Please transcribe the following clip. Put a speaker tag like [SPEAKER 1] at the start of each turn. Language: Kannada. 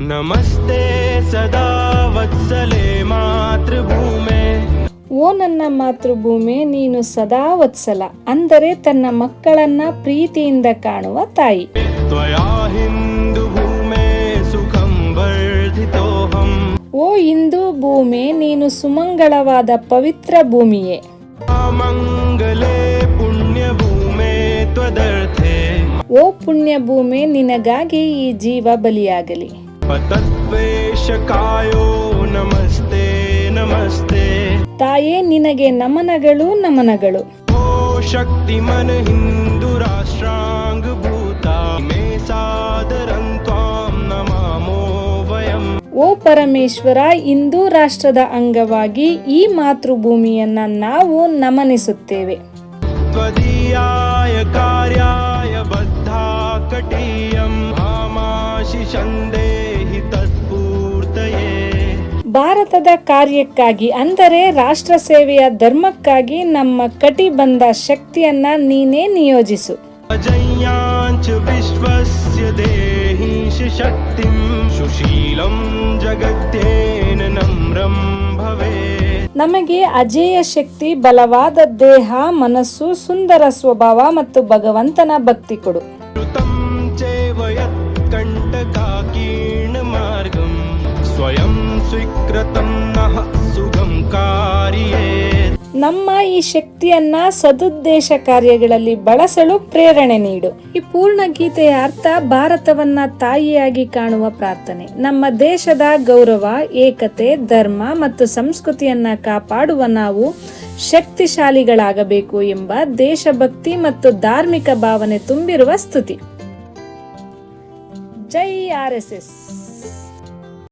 [SPEAKER 1] ನಮಸ್ತೆ ಸದಾ ವತ್ಸಲೆ ಮಾತೃಭೂಮಿ.
[SPEAKER 2] ಓ ನನ್ನ ಮಾತೃಭೂಮಿ ನೀನು ಸದಾ ವತ್ಸಲ. ಅಂದರೆ ತನ್ನ ಮಕ್ಕಳನ್ನ ಪ್ರೀತಿಯಿಂದ ಕಾಣುವ ತಾಯಿ. ಓ ಹಿಂದೂ ಭೂಮಿ ನೀನು ಸುಮಂಗಳವಾದ ಪವಿತ್ರ ಭೂಮಿಯೇ.
[SPEAKER 1] ಮಂಗಲೇ ಪುಣ್ಯ ಭೂಮಿ
[SPEAKER 2] ಓ ಪುಣ್ಯ ಭೂಮಿ ನಿನಗಾಗಿ ಈ ಜೀವ ಬಲಿಯಾಗಲಿ.
[SPEAKER 1] ನಮಸ್ತೆ ನಮಸ್ತೆ.
[SPEAKER 2] ತಾಯೇ ನಿನಗೆ ನಮನಗಳು ನಮನಗಳು.
[SPEAKER 1] ಓ ಶಕ್ತಿ ಮನ ಹಿಂದೂ ರಾಷ್ಟ್ರಾಂಗ ಭೂತ ಮೇ
[SPEAKER 2] ಓ ಪರಮೇಶ್ವರ ಹಿಂದೂ ರಾಷ್ಟ್ರದ ಅಂಗವಾಗಿ ಈ ಮಾತೃಭೂಮಿಯನ್ನ ನಾವು ನಮನಿಸುತ್ತೇವೆ.
[SPEAKER 1] ಕಾರ್ಯಾಯ ಬದ್ಧ ಕಟಿಯಂ ಆಮಾಶಿ ಚಂದೇ
[SPEAKER 2] ಭಾರತದ ಕಾರ್ಯಕ್ಕಾಗಿ ಅಂದರೆ ರಾಷ್ಟ್ರ ಸೇವೆಯ ಧರ್ಮಕ್ಕಾಗಿ ನಮ್ಮ ಕಟಿ ಬಂದ ಶಕ್ತಿಯನ್ನ ನೀನೇ ನಿಯೋಜಿಸು. ನಮಗೆ ಅಜೇಯ ಶಕ್ತಿ ಬಲವಾದ ದೇಹ ಮನಸ್ಸು ಸುಂದರ ಸ್ವಭಾವ ಮತ್ತು ಭಗವಂತನ ಭಕ್ತಿ ಕೊಡು. ನಮ್ಮ ಈ ಶಕ್ತಿಯನ್ನ ಸದುದ್ದೇಶ ಕಾರ್ಯಗಳಲ್ಲಿ ಬಳಸಲು ಪ್ರೇರಣೆ ನೀಡು. ಈ ಪೂರ್ಣ ಗೀತೆಯ ಅರ್ಥ ಭಾರತವನ್ನ ತಾಯಿಯಾಗಿ ಕಾಣುವ ಪ್ರಾರ್ಥನೆ. ನಮ್ಮ ದೇಶದ ಗೌರವ, ಏಕತೆ, ಧರ್ಮ ಮತ್ತು ಸಂಸ್ಕೃತಿಯನ್ನ ಕಾಪಾಡುವ ನಾವು ಶಕ್ತಿಶಾಲಿಗಳಾಗಬೇಕು ಎಂಬ ದೇಶಭಕ್ತಿ ಮತ್ತು ಧಾರ್ಮಿಕ ಭಾವನೆ ತುಂಬಿರುವ ಸ್ತುತಿ. ಜೈ ಆರ್ ಎಸ್ ಎಸ್.